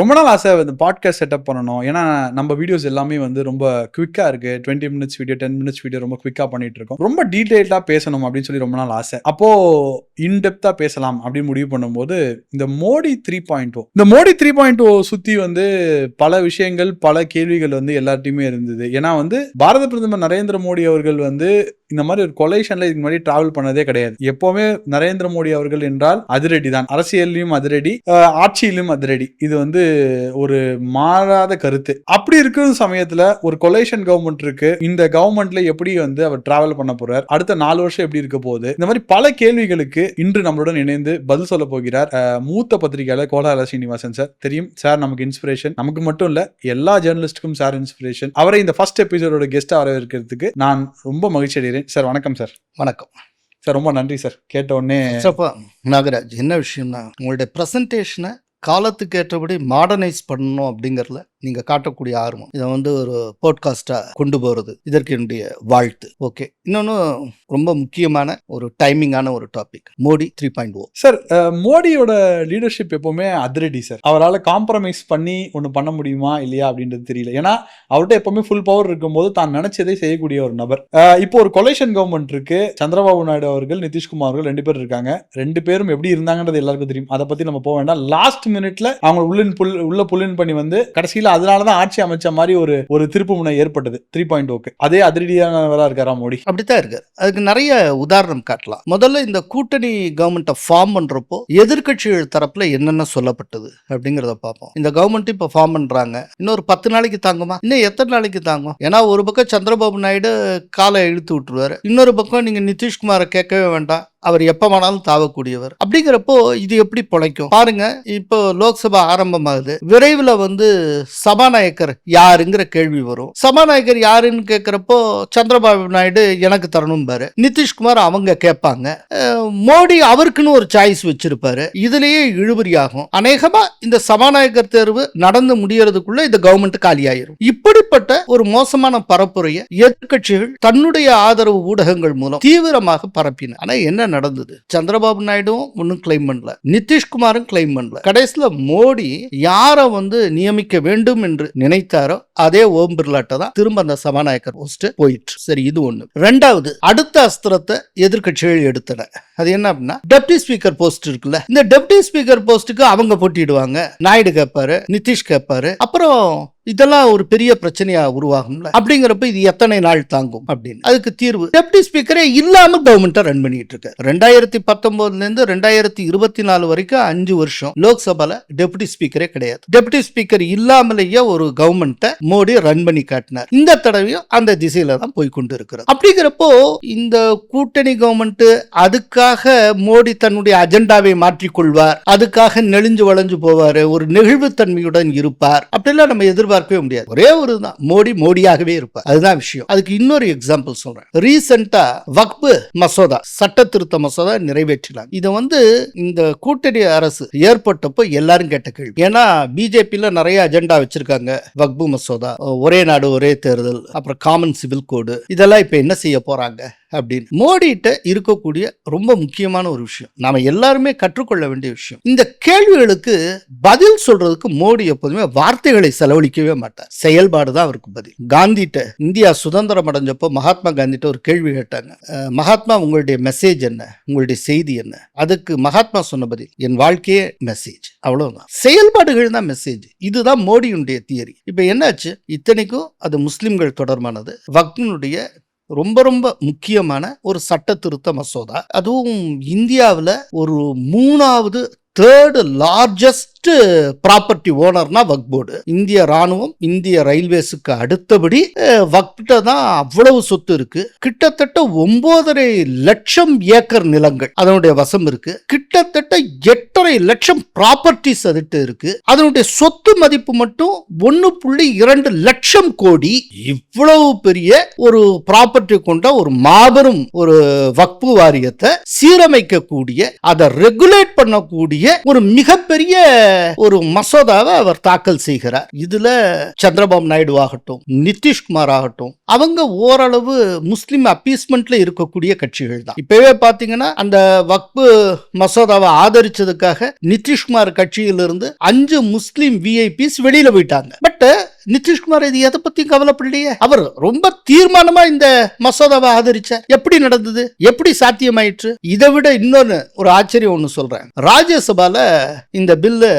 ரொம்ப நாள் ஆசை இந்த பாட்காஸ்ட் செட்டப் பண்ணணும். ஏன்னா நம்ம வீடியோஸ் எல்லாமே வந்து ரொம்ப குவிக்காக இருக்கு. Twenty minutes video ten minutes video ரொம்ப குவிக்காக பண்ணிட்டு இருக்கோம். ரொம்ப டீட்டெயில்டாக பேசணும் அப்படின்னு சொல்லி ரொம்ப நாள் ஆசை. அப்போ இன்டெப்த்தாக பேசலாம் அப்படின்னு முடிவு பண்ணும்போது இந்த மோடி த்ரீ பாயிண்ட் ஓ இந்த மோடி த்ரீ பாயிண்ட் ஓ சுற்றி வந்து பல விஷயங்கள் பல கேள்விகள் வந்து எல்லார்ட்டையுமே இருந்தது. ஏன்னா வந்து பாரத பிரதமர் நரேந்திர மோடி அவர்கள் வந்து இந்த மாதிரி ஒரு கொலேஷன்ல இதுக்கு முன்னாடி டிராவல் பண்ணதே கிடையாது. எப்பவுமே நரேந்திர மோடி அவர்கள் என்றால் அதிரடி தான் அரசியல்லையும் அதிரடி ஆட்சியிலும் அதிரடி. இது வந்து ஒரு மாறாத கருத்து. அப்படி இருக்கும் சமயத்துல ஒரு கொலேஷன் கவர்மெண்ட் இருக்கு. இந்த கவர்மெண்ட்ல எப்படி வந்து அவர் டிராவல் பண்ண போறார்? அடுத்த நாலு வருஷம் எப்படி இருக்க போகுது? இந்த மாதிரி பல கேள்விகளுக்கு இன்று நம்மளுடன் இணைந்து பதில் சொல்ல போகிறார் மூத்த பத்திரிகையாளர் கோலார சீனிவாசன் சார். தெரியும்? சார் நமக்கு இன்ஸ்பிரேஷன் நமக்கு மட்டும் இல்ல எல்லா ஜேர்னலிஸ்டுக்கும் சார் இன்ஸ்பிரேஷன் அவரை இந்த ஃபர்ஸ்ட் எபிசோடோட கெஸ்டா வரவேற்கிறதுக்கு நான் ரொம்ப மகிழ்ச்சி அடைகிறேன். சார் வணக்கம் சார். வணக்கம். சார் ரொம்ப நன்றி சார். கேட்ட உடனே நாகராஜ் என்ன விஷயம்னா உங்களுடைய ப்ரெசன்டேஷனை காலத்துக்கு ஏற்றபடி மாடர்னைஸ் பண்ணணும் அப்படிங்கறதுல நீங்க காட்டக்கூடிய ஆர்வம். இதை வந்து ஒரு போட்காஸ்டா கொண்டு போறது. இதற்கு என்னுடைய வாழ்த்து. ஓகே இன்னொன்னு ரொம்ப முக்கியமான ஒரு டைமிங்கான ஒரு topic Modi three point o sir மோடியோட லீடர்ஷிப் எப்பவுமே அதிரடி சார் அவரால் காம்ப்ரமைஸ் பண்ணி ஒன்று பண்ண முடியுமா இல்லையா அப்படின்றது தெரியல. ஏன்னா அவர்கிட்ட எப்பவுமே ஃபுல் பவர் இருக்கும்போது தான் நினைச்சதை செய்யக்கூடிய ஒரு நபர். இப்போ ஒரு கொலேஷன் கவர்மெண்ட் இருக்கு. சந்திரபாபு நாயுடு அவர்கள் நிதிஷ்குமார் அவர்கள் ரெண்டு பேர் இருக்காங்க. ரெண்டு பேரும் எப்படி இருந்தாங்கன்றது எல்லாருக்கும் தெரியும். அதை பத்தி நம்ம போக வேண்டாம். லாஸ்ட் மினிட்ல அவங்க உள்ளின் புல் உள்ள புல்லின் பண்ணி வந்து கடைசியில அதனாலதான் ஆட்சி அமைச்ச மாதிரி ஒரு ஒரு திருப்பு முனை ஏற்பட்டது. த்ரீ பாயிண்ட் ஓக்கு. அதே அதிரடியானவரா இருக்காரா மோடி? அப்படித்தான் இருக்கு அதுக்கு நிறைய உதாரணம் காட்டலாம். முதல்ல இந்த கூட்டணி கவர்மெண்ட்டை ஃபார்ம் பண்றப்போ எதிர்க்கட்சிகள் தரப்புல என்னென்ன சொல்லப்பட்டது அப்படிங்கிறத பார்ப்போம். இந்த கவர்மெண்ட் இப்போ ஃபார்ம் பண்றாங்க. இன்னொரு பத்து நாளைக்கு தாங்குமா? இன்னும் எத்தனை நாளைக்கு தாங்கும்? ஏன்னா ஒரு பக்கம் சந்திரபாபு நாயுடு காலை இழுத்து விட்டுருவாரு. இன்னொரு பக்கம் நீங்க நிதிஷ்குமாரை கேட்கவே வேண்டாம். அவர் எப்போ வேணாலும் தாவக்கூடியவர். அப்படிங்கிறப்போ இது எப்படி பிழைக்கும்? பாருங்க இப்போ லோக்சபா ஆரம்பமாகுது. விரைவில் வந்து சபாநாயகர் யாருங்கிற கேள்வி வரும். சபாநாயகர் யாருன்னு கேட்குறப்போ சந்திரபாபு நாயுடு எனக்கு தரணும் பாரு நிதிஷ்குமார் அவங்க கேட்பாங்க. மோடி அவருக்குன்னு ஒரு சாய்ஸ் வச்சிருப்பாரு. இதுலேயே இழுபறியாகும். அநேகமா இந்த சபாநாயகர் தேர்வு நடந்து முடியறதுக்குள்ள இந்த கவர்மெண்ட் காலியாயிரும். இப்படிப்பட்ட ஒரு மோசமான பரப்புரையை எதிர்க்கட்சிகள் தன்னுடைய ஆதரவு ஊடகங்கள் மூலம் தீவிரமாக பரப்பின. ஆனா என்ன நடந்தது. சந்திரபாபு நாயுடும் ஒன்றும் கிளைம் பண்ணல. நிதிஷ்குமாரும் கிளைம் பண்ணல. கடைசியில் மோடி யாரை வந்து நியமிக்க வேண்டும் என்று நினைத்தாரோ அதே ஓம் பிர்லாட்ட தான் திரும்ப அந்த சபாநாயகர் போஸ்ட் போயிட்டு சரி இது ஒண்ணு. ரெண்டாவது அடுத்த அஸ்திரத்தை எதிர்கட்சிகள் எடுத்தன. அது என்ன அப்படின்னா டெப்டி ஸ்பீக்கர் போஸ்ட் இருக்குல்ல இந்த டெப்டி ஸ்பீக்கர் போஸ்ட்டுக்கு அவங்க போட்டிடுவாங்க நாயுடு கேட்பாரு நிதிஷ் கேட்பாரு அப்புறம் இதெல்லாம் ஒரு பெரிய பிரச்சனையா உருவாகும்ல? அப்படிங்கிறப்ப இது எத்தனை நாள் தாங்கும் அப்படின்னு. அதுக்கு தீர்வு. டெப்டி ஸ்பீக்கரே இல்லாம கவர்மெண்ட்டை ரன் பண்ணிட்டு இருக்கு ரெண்டாயிரத்தி பத்தொன்பதுல இருந்து ரெண்டாயிரத்தி இருபத்தி நாலு வரைக்கும் அஞ்சு வருஷம் லோக்சபால டெப்டி ஸ்பீக்கரே கிடையாது. டெப்டி ஸ்பீக்கர் இல்லாமலேயே ஒரு கவர்மெண்ட்டை மோடி ரன் பண்ணி காட்டினார். இந்த தடவையும் அந்த திசையில தான் போய் கொண்டு இருக்கிறது அப்படிங்கிறப்போ இந்த கூட்டணி கவர்மெண்ட் அதுக்காக மோடி தன்னுடைய அஜெண்டாவை மாற்றிக்கொள்வார். அதுக்காக நெளிஞ்சு வளைஞ்சு போவார். ஒரு நெகிழ்வுத்தன்மையுடன் இருப்பார். அப்படிலாம் நம்ம எதிர்பார்க்கவே முடியாது. ஒரே ஒரு தான் மோடி மோடியாகவே இருப்பார். அதுதான் விஷயம். அதுக்கு இன்னொரு எக்ஸாம்பிள் சொல்றேன். ரீசெண்டா வக்பு மசோதா சட்ட திருத்த மசோதா நிறைவேற்றினாங்க இதை வந்து இந்த கூட்டணி அரசு ஏற்பட்டப்போ எல்லாரும் கேட்ட கேள்வி. ஏன்னா பிஜேபியில நிறைய அஜெண்டா வச்சிருக்காங்க வக்பு மசோதா. ஒரே நாடு ஒரே தேர்தல் அப்புறம் காமன் சிவில் கோடு இதெல்லாம் இப்ப என்ன செய்ய போறாங்க? அப்படின்னு மோடிட்ட இருக்கக்கூடிய ரொம்ப முக்கியமான ஒரு விஷயம். நாம எல்லாருமே கற்றுக்கொள்ள வேண்டிய விஷயம். இந்த கேள்விகளுக்கு பதில் சொல்றதுக்கு மோடி எப்போதுமே வார்த்தைகளை செலவழிக்கவே மாட்டார். செயல்பாடு தான் அவருக்கு பதில். காந்திட்ட இந்தியா சுதந்திரம் அடைஞ்சப்போ மகாத்மா காந்திட்ட ஒரு கேள்வி கேட்டாங்க. மகாத்மா உங்களுடைய மெசேஜ் என்ன? உங்களுடைய செய்தி என்ன? அதுக்கு மகாத்மா சொன்ன பதில் என் வாழ்க்கையே மெசேஜ் அவ்வளவுதான். செயல்பாடுகள் தான் மெசேஜ் இதுதான் மோடியுடைய தியரி இப்ப என்னாச்சு? இத்தனைக்கும் அது முஸ்லிம்கள் தொடர்பானது. வக்னுடைய ரொம்ப ரொம்ப முக்கியமான ஒரு சட்ட திருத்த மசோதா. அதுவும் இந்தியாவில் ஒரு மூணாவது தேர்டு லார்ஜஸ்ட் ப்ராப்பர்ட்டி ஓனர்னா வக் போர்டு இந்திய ராணுவம் இந்திய ரயில்வேஸுக்கு அடுத்தபடி வக்கிட்ட தான் அவ்வளவு சொத்து இருக்கு. கிட்டத்தட்ட ஒன்பதரை லட்சம் ஏக்கர் நிலங்கள் அதனுடைய வசம் இருக்கு. கிட்டத்தட்ட எட்டரை லட்சம் ப்ராப்பர்ட்டிஸ் அதுட்டு இருக்கு. அதனுடைய சொத்து மதிப்பு மட்டும் ஒன்னு புள்ளி இரண்டு லட்சம் கோடி. இவ்வளவு பெரிய ஒரு ப்ராப்பர்ட்டி கொண்ட ஒரு மாபெரும் ஒரு வக்பு வாரியத்தை சீரமைக்கக்கூடிய அதை ரெகுலேட் பண்ணக்கூடிய ஒரு மிகப்பெரிய ஒரு மசோதாவை அவர் தாக்கல் செய்கிறார். இதுல சந்திரபாபு நாயுடு ஆகட்டும் நிதிஷ்குமார் ஆகட்டும் அவங்க ஓரளவு முஸ்லிம் அப்பீஸ்மெண்ட்ல இருக்கக்கூடிய கட்சிகள் தான். இப்பவே பாத்தீங்கன்னா அந்த வக்பு மசோதாவை ஆதரிச்சதுக்காக நிதிஷ்குமார் கட்சியிலிருந்து அஞ்சு முஸ்லிம் விஐபிஸ் வெளியில போயிட்டாங்க. பட் நிதிஷ்குமார் இது எதை பத்தியும் கவலைப்படலையே? அவர் ரொம்ப தீர்மானமா இந்த மசோதாவை ஆதரிச்சார். எப்படி நடந்தது? எப்படி சாத்தியமாயிற்று? இதை விட இன்னொன்னு ஒரு ஆச்சரியம் ஒன்று சொல்றேன். ராஜ்யசபால இந்த பில்லு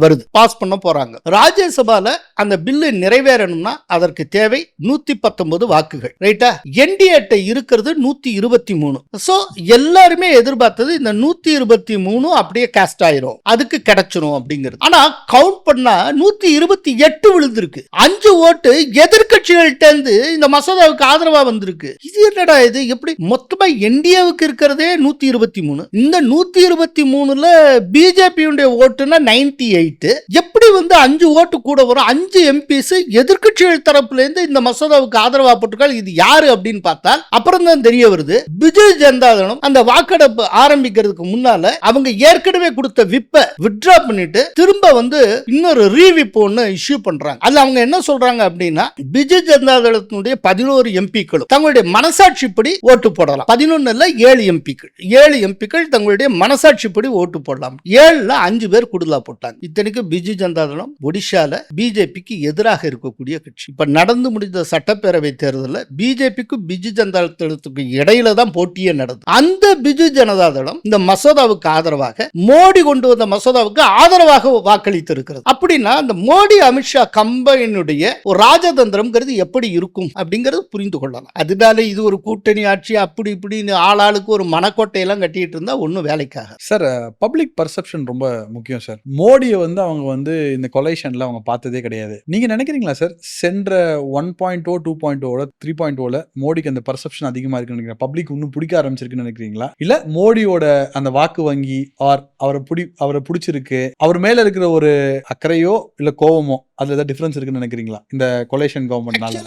வருது. பாஸ் பண்ண போறாங்க. ராஜ்யசபால அந்த பில்லு நிறைவேறணும்னா அதற்கு தேவை நூத்தி பத்தொன்பது வாக்குகள். ரைட்டா? என்டிஏட்ட இருக்கிறது நூத்தி இருபத்தி மூணு ஸோ எல்லாருமே எதிர்பார்த்தது இந்த நூத்தி இருபத்தி மூணு அப்படியே காஸ்ட் ஆயிரும். அதுக்கு கிடைச்சிரும் அப்படிங்கிறது. ஆனா கவுண்ட் பண்ணா நூத்தி இருபத்தி எட்டு விழுந்திருக்கு. அஞ்சு ஓட்டு எதிர்கட்சிகள்ட்ட இருந்து இந்த மசோதாவுக்கு ஆதரவா வந்திருக்கு. இது என்னடா இது? எப்படி? மொத்தமா என்டிஏவுக்கு இருக்கிறதே நூத்தி இருபத்தி மூணு. இந்த நூத்தி இருபத்தி மூணுல பிஜேபியுடைய ஓட்டுனா நைன்டி எயிட் எப்படி வந்து அஞ்சு ஓட்டு கூட வரும்? அஞ்சு எம்பிஸ் எதிர்கட்சிகள் தரப்புல இருந்து இந்த மசோதாவுக்கு ஆதரவா போட்டிருக்காள். இது யாரு அப்படின்னு பார்த்தால் அப்புறம் தான் தெரிய வருது. பிஜு ஜனதாதளம் அந்த வாக்கெடுப்பு ஆரம்பிக்கிறதுக்கு முன்னால அவங்க ஏற்கனவே கொடுத்த விப்ப வித்ட்ரா பண்ணிட்டு திரும்ப வந்து இன்னொரு ரீவிப் ஒன்னு இஷ்யூ பண்றாங்க. அது அவங்க என்ன சொல்றாங்க அப்படின்னா பிஜு ஜனதாதளத்தினுடைய பதினோரு எம்பிக்களும் தங்களுடைய மனசாட்சிப்படி ஓட்டு போடலாம். பதினொன்னுல ஏழு எம்பிக்கள். ஏழு எம்பிக்கள் தங்களுடைய மனசாட்சிப்படி ஓட்டு போடலாம். ஏழுல அஞ்சு பேர் குடுலா போட்டாங்க. இத்தனைக்கு பிஜு ஜனதாதளம் ஒடிஷால பிஜேபிக்கு எதிராக இருக்கக்கூடிய கட்சி. இப்ப நடந்து முடிந்த சட்டப்பேரவை தேர்தலில் பிஜேபிக்கும் பிஜு ஜனதாதளத்துக்கு இடையில தான் போட்டியே நடந்தது. அந்த பிஜு ஜனதா தளம் இந்த மசோதாவுக்கு ஆதரவாக மோடி கொண்டு வந்த மசோதாவுக்கு ஆதரவாக வாக்களித்து இருக்கிறது அப்படின்னா அந்த மோடி அமித்ஷா கம்பைன் கம்பெனியுடைய ஒரு ராஜதந்திரம்ங்கிறது எப்படி இருக்கும் அப்படிங்கிறது புரிந்து கொள்ளலாம். அதனால இது ஒரு கூட்டணி ஆட்சி அப்படி இப்படின்னு ஆளாளுக்கு ஒரு மனக்கோட்டையெல்லாம் கட்டிட்டு இருந்தா ஒன்றும் வேலைக்காக சார் பப்ளிக் பர்செப்ஷன் ரொம்ப முக்கியம் சார். மோடியை வந்து அவங்க வந்து இந்த கொலேஷன்ல அவங்க பார்த்ததே கிடையாது. நீங்க நினைக்கிறீங்களா சார் சென்ற one point o two point ஓட த்ரீ பாயிண்ட் ஓல மோடிக்கு அந்த பர்செப்ஷன் அதிகமா இருக்குன்னு நினைக்கிறேன் பப்ளிக் இன்னும் பிடிக்க ஆரம்பிச்சிருக்குன்னு நினைக்கிறீங்களா? இல்ல மோடியோட அந்த வாக்கு வங்கி ஆர் அவரை பிடி அவரை பிடிச்சிருக்கு அவர் மேல இருக்கிற ஒரு அக்கறையோ இல்ல கோவமோ அதுல ஏதாவது டிஃப்ரென்ஸ் இருக்குன்னு நினைக்கிறீங்களா? இந்த கொலேஷன் கவர்மெண்ட்னால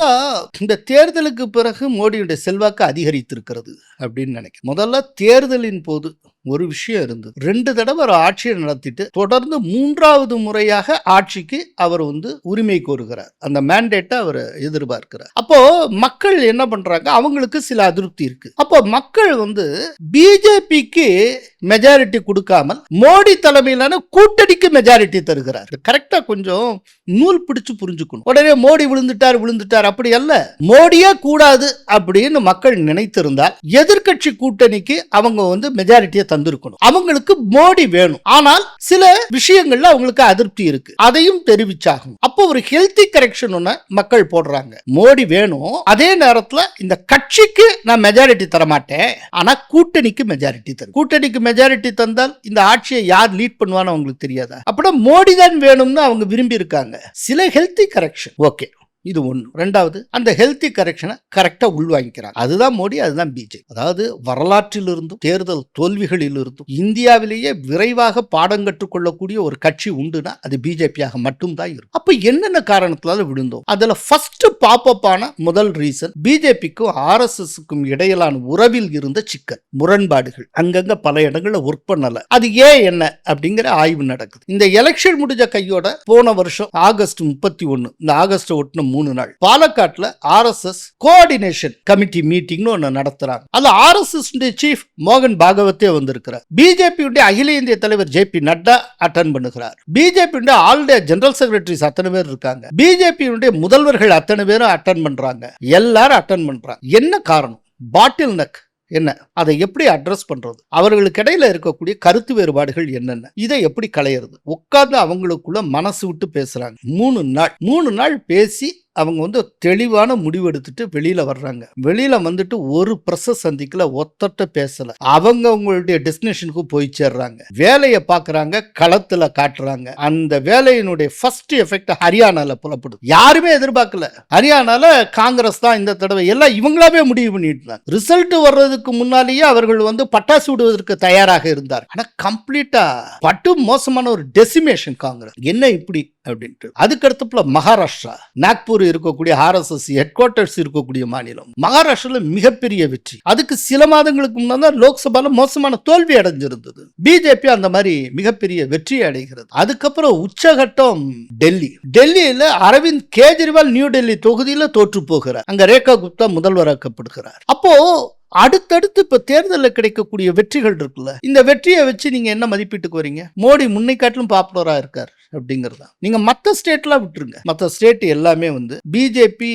இந்த தேர்தலுக்கு பிறகு மோடியுடைய செல்வாக்கு அதிகரித்திருக்கிறது அப்படின்னு நினைக்கிறேன். முதல்ல தேர்தலின் போது ஒரு விஷயம் இருந்தது. ரெண்டு தடவை அவர் ஆட்சியை நடத்திட்டு தொடர்ந்து மூன்றாவது முறையாக ஆட்சிக்கு அவர் வந்து உரிமை கோருகிறார். அந்த மேண்டேட்டை அவர் எதிர்பார்க்கிறார். அப்போ மக்கள் என்ன பண்றாங்க? அவங்களுக்கு சில அதிருப்தி இருக்கு. அப்போ மக்கள் வந்து பிஜேபிக்கு மெஜாரிட்டி கொடுக்காமல் மோடி தலைமையிலான கூட்டணிக்கு மெஜாரிட்டி தருகிறார். கரெக்டா கொஞ்சம் நூல் பிடிச்சு புரிஞ்சுக்கணும். உடனே மோடி விழுந்துட்டார் விழுந்துட்டார். அப்படி அல்ல. மோடியே கூடாது அப்படின்னு மக்கள் நினைத்திருந்தால் எதிர்க்கட்சி கூட்டணிக்கு அவங்க வந்து மெஜாரிட்டியை தந்திருக்கணும். அவங்களுக்கு மோடி வேணும். ஆனால் சில விஷயங்கள்ல அவங்களுக்கு அதிருப்தி இருக்கு. அதையும் தெரிவிச்சாகும் அப்போ ஒரு ஹெல்த்தி கரெக்ஷன் ஒன்று மக்கள் போடுறாங்க. மோடி வேணும். அதே நேரத்தில் இந்த கட்சிக்கு நான் மெஜாரிட்டி தரமாட்டேன். ஆனால் ஆனா கூட்டணிக்கு மெஜாரிட்டி தரும் கூட்டணிக்கு மெஜாரிட்டி தந்தால் இந்த ஆட்சியை யார் லீட் பண்ணுவான்னு அவங்களுக்கு தெரியாதா? அப்படின்னா மோடி தான் வேணும்னு அவங்க விரும்பி இருக்காங்க சில ஹெல்த்தி கரெக்ஷன் ஓகே. இது ஒன்று ரெண்டாவது அந்த ஹெல்த்தி கரெக்ஷனை கரெக்டாக உள்வாங்கிக்கிறாங்க அதுதான் மோடி அதுதான் பிஜேபி அதாவது வரலாற்றிலிருந்தும் தேர்தல் தோல்விகளிலிருந்தும் இந்தியாவிலேயே விரைவாக பாடம் கற்றுக்கொள்ளக்கூடிய ஒரு கட்சி உண்டுனா அது பிஜேபியாக மட்டும்தான் இருக்கும். அப்போ என்னென்ன காரணத்தினால விழுந்தோம்? அதில் ஃபர்ஸ்ட் பாப்பப் ஆன முதல் ரீசன் பிஜேபிக்கும் ஆர்எஸ்எஸ்க்கும் இடையிலான உறவில் இருந்த சிக்கல் முரண்பாடுகள். அங்கங்க பல இடங்களில் ஒர்க் பண்ணலை. அது ஏன் என்ன? அப்படிங்கிற ஆய்வு நடக்குது. இந்த எலெக்ஷன் முடிஞ்ச கையோட போன வருஷம் ஆகஸ்ட் முப்பத்தி ஒன்று இந்த ஆகஸ்ட் ஒட்டுன மூணு நாள். பாலக்காட்டில் ஆர்எஸ்எஸ் கோஆர்டினேஷன் கமிட்டி மீட்டிங்னு ஒன்று நடத்துறாங்க. அதில் ஆர்எஸ்எஸ் சீஃப் மோகன் பாகவத்தே வந்திருக்கிறார். பிஜேபியுடைய அகில இந்திய தலைவர் ஜே பி நட்டா அட்டன் பண்ணுகிறார். பிஜேபியுடைய ஆல் இந்தியா ஜெனரல் செக்ரட்டரிஸ் அத்தனை பேர் இருக்காங்க. பிஜேபியுடைய முதல்வர்கள் அத்தனை பேரும் அட்டன் பண்றாங்க. எல்லாரும் அட்டன் பண்றாங்க. என்ன காரணம்? பாட்டில் நக் என்ன? அதை எப்படி அட்ரஸ் பண்றது? அவர்களுக்கு இடையில இருக்கக்கூடிய கருத்து வேறுபாடுகள் என்னென்ன? இதை எப்படி களையிறது? உட்கார்ந்து அவங்களுக்குள்ள மனசு விட்டு பேசுறாங்க. மூணு நாள் மூணு நாள் பேசி அவங்க வந்து தெளிவான முடிவு எடுத்துட்டு வெளியில வர்றாங்க. வெளியில வந்துட்டு ஒரு பிரச சந்திக்கல ஒத்தட்ட பேசல. அவங்க அவங்களுடைய டெஸ்டினேஷனுக்கு போய் சேர்றாங்க. வேலையை பாக்குறாங்க களத்துல காட்டுறாங்க. அந்த வேலையினுடைய ஃபர்ஸ்ட் எஃபெக்ட் ஹரியானால புலப்படுது. யாருமே எதிர்பார்க்கல. ஹரியானால காங்கிரஸ் தான் இந்த தடவை எல்லாம் இவங்களாவே முடிவு பண்ணிட்டு ரிசல்ட் வர்றதுக்கு முன்னாலேயே அவர்கள் வந்து பட்டாசு விடுவதற்கு தயாராக இருந்தார். ஆனா கம்ப்ளீட்டா பட்டு மோசமான ஒரு டெசிமேஷன் காங்கிரஸ். என்ன இப்படி? அப்படின்ட்டு. அதுக்கு அடுத்தப்புல மகாராஷ்டிரா நாக்பூர் பெங்களூர் இருக்கக்கூடிய ஆர்எஸ்எஸ் ஹெட் குவார்ட்டர்ஸ் இருக்கக்கூடிய மாநிலம். மகாராஷ்டிரால மிகப்பெரிய வெற்றி. அதுக்கு சில மாதங்களுக்கு முன்னாடி லோக்சபால மோசமான தோல்வி அடைஞ்சிருந்தது. பிஜேபி அந்த மாதிரி மிகப்பெரிய வெற்றி அடைகிறது. அதுக்கப்புறம் உச்சகட்டம் டெல்லி. டெல்லியில அரவிந்த் கேஜ்ரிவால் நியூ டெல்லி தொகுதியில தோற்று போகிறார். அங்க ரேகா குப்தா முதல்வராக்கப்படுகிறார். அப்போ அடுத்தடுத்து இப்ப தேர்தலில் கிடைக்கக்கூடிய வெற்றிகள் இருக்குல்ல? இந்த வெற்றியை வச்சு நீங்க என்ன மதிப்பீட்டுக்கு வரீங்க மோடி முன்னை காட்டிலும் பாப்புலரா இருக்கார் அப்படிங்கறதா நீங்க மற்ற ஸ்டேட்லாம் விட்டுருங்க. மற்ற ஸ்டேட் எல்லாமே வந்து பிஜேபி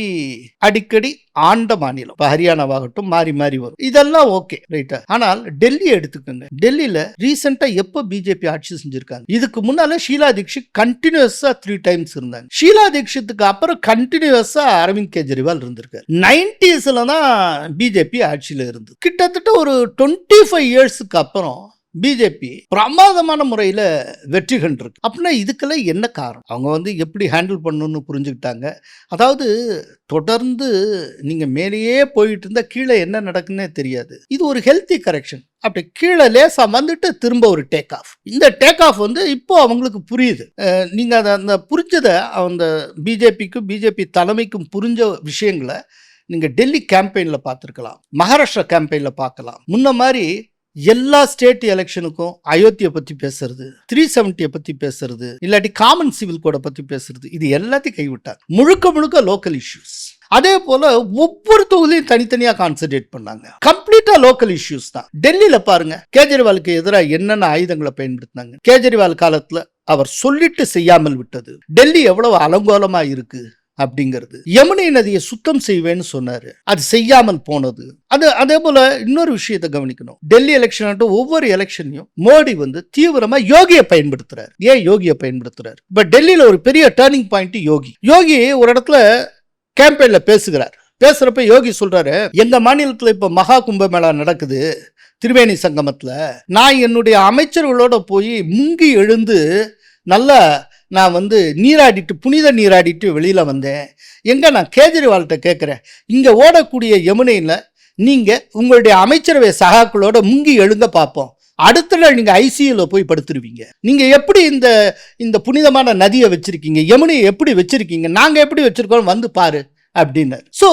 அடிக்கடி ஆண்ட மாநிலம் இப்போ ஹரியானாவாகட்டும் மாறி மாறி வரும். இதெல்லாம் ஓகே ரைட்டா ஆனால் டெல்லி எடுத்துக்கோங்க. டெல்லியில ரீசெண்டா எப்போ பிஜேபி ஆட்சி செஞ்சிருக்காங்க? இதுக்கு முன்னால ஷீலா தீக்ஷித் கண்டினியூஸா த்ரீ டைம்ஸ் இருந்தாங்க. ஷீலா தீக்ஷித்துக்கு அப்புறம் கண்டினியூஸா அரவிந்த் கெஜ்ரிவால் இருந்திருக்காரு. நைன்டிஸ்ல தான் பிஜேபி ஆட்சியில இருந்தது. கிட்டத்தட்ட ஒரு டுவெண்ட்டி ஃபைவ் இயர்ஸுக்கு அப்புறம் பிஜேபி பிரமாதமான முறையில் வெற்றி கண்டிருக்கு அப்படின்னா இதுக்கெல்லாம் என்ன காரணம்? அவங்க வந்து எப்படி ஹேண்டில் பண்ணணும்னு புரிஞ்சுக்கிட்டாங்க. அதாவது தொடர்ந்து நீங்கள் மேலேயே போயிட்டு இருந்தால் கீழே என்ன நடக்குன்னே தெரியாது. இது ஒரு ஹெல்த்தி கரெக்ஷன் அப்படி கீழே லேசாக வந்துட்டு திரும்ப ஒரு டேக் ஆஃப் இந்த டேக் ஆஃப் வந்து இப்போ அவங்களுக்கு புரியுது. நீங்கள் அதை அந்த புரிஞ்சதை அந்த பிஜேபிக்கும் பிஜேபி தலைமைக்கும் புரிஞ்ச விஷயங்களை நீங்கள் டெல்லி கேம்பெயினில் பார்த்துருக்கலாம். மகாராஷ்டிரா கேம்பெயினில் பார்க்கலாம். முன்ன மாதிரி எல்லா ஸ்டேட் எலெக்ஷனுக்கும் அயோத்தியை பத்தி பேசுறது த்ரீ செவன்ட்டியை பத்தி பேசுறது இல்லாட்டி காமன் சிவில் கோடை பத்தி பேசுறது இது எல்லாத்தையும் கைவிட்டார் முழுக்க முழுக்க லோக்கல் இஷ்யூஸ் அதே போல ஒவ்வொரு தொகுதியும் தனித்தனியா கான்சென்ட்ரேட் பண்ணாங்க. கம்ப்ளீட்டா லோக்கல் இஷ்யூஸ் தான். டெல்லியில பாருங்க கேஜ்ரிவாலுக்கு எதிராக என்னென்ன ஆயுதங்களை பயன்படுத்தினாங்க? கேஜ்ரிவால் காலத்துல அவர் சொல்லிட்டு செய்யாமல் விட்டது. டெல்லி எவ்வளவு அலங்கோலமா இருக்கு? அப்படிங்கிறது. யமுனை நதியை சுத்தம் செய்வேன்னு சொன்னாரு. அது செய்யாமல் போனது. அது அதே போல இன்னொரு விஷயத்தை கவனிக்கணும். டெல்லி எலெக்ஷன் ஒவ்வொரு எலெக்ஷனையும் மோடி வந்து தீவிரமா யோகியை பயன்படுத்துறாரு. ஏன் யோகியை பயன்படுத்துறாரு? இப்ப டெல்லியில ஒரு பெரிய டேர்னிங் பாயிண்ட் யோகி. யோகி ஒரு இடத்துல கேம்பெயின்ல பேசுகிறார். பேசுறப்ப யோகி சொல்றாரு எங்க மாநிலத்துல இப்ப மகா கும்பமேளா நடக்குது. திரிவேணி சங்கமத்துல. நான் என்னுடைய அமைச்சர்களோட போய் முங்கி எழுந்து நல்லா நான் வந்து நீராடிட்டு புனித நீராடிட்டு வெளியில் வந்தேன். எங்கே நான் கேஜ்ரிவால்கிட்ட கேட்குறேன் இங்கே ஓடக்கூடிய யமுனையில் நீங்கள் உங்களுடைய அமைச்சரவை சகாக்களோட முங்கி எழுங்க பார்ப்போம் அடுத்த நாள் நீங்கள் ஐசியூல போய் படுத்துருவீங்க. நீங்கள் எப்படி இந்த இந்த புனிதமான நதியை வச்சுருக்கீங்க? யமுனையை எப்படி வச்சுருக்கீங்க? நாங்கள் எப்படி வச்சுருக்கோம் வந்து பாரு. அப்படின்னு ஸோ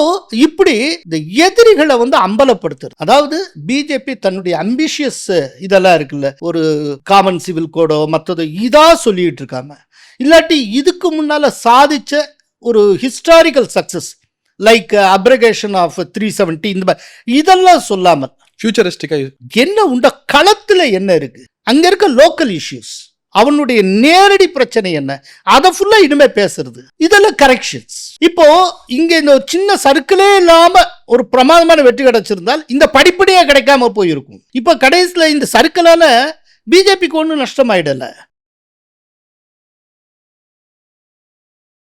இப்படி இந்த எதிரிகளை வந்து அம்பலப்படுத்துறது. அதாவது பிஜேபி தன்னுடைய அம்பிஷியஸ் இதெல்லாம் இருக்குல்ல ஒரு காமன் சிவில் கோடோ மற்றதோ இதா சொல்லிட்டு இருக்காம. இல்லாட்டி இதுக்கு முன்னால சாதிச்ச ஒரு historical success like abrogation of three seventy இந்த மாதிரி இதெல்லாம் சொல்லாமல். ஃபியூச்சரிஸ்டிக்கா என்ன உண்ட களத்துல என்ன இருக்கு? அங்க இருக்க லோக்கல் இஷ்யூஸ் அவனுடைய நேரடி பிரச்சனை என்ன? அதை ஃபுல்லாக இனிமே பேசுறது. இதெல்லாம் கரெக்ஷன்ஸ் இப்போ இங்கே இந்த சின்ன சர்க்கிளே இல்லாமல் ஒரு பிரமாதமான வெற்றி கிடைச்சிருந்தால் இந்த படிப்படியாக கிடைக்காம போயிருக்கும். இப்போ கடைசியில் இந்த சர்க்கிளால் பிஜேபிக்கு ஒன்றும் நஷ்டமாயிடலை.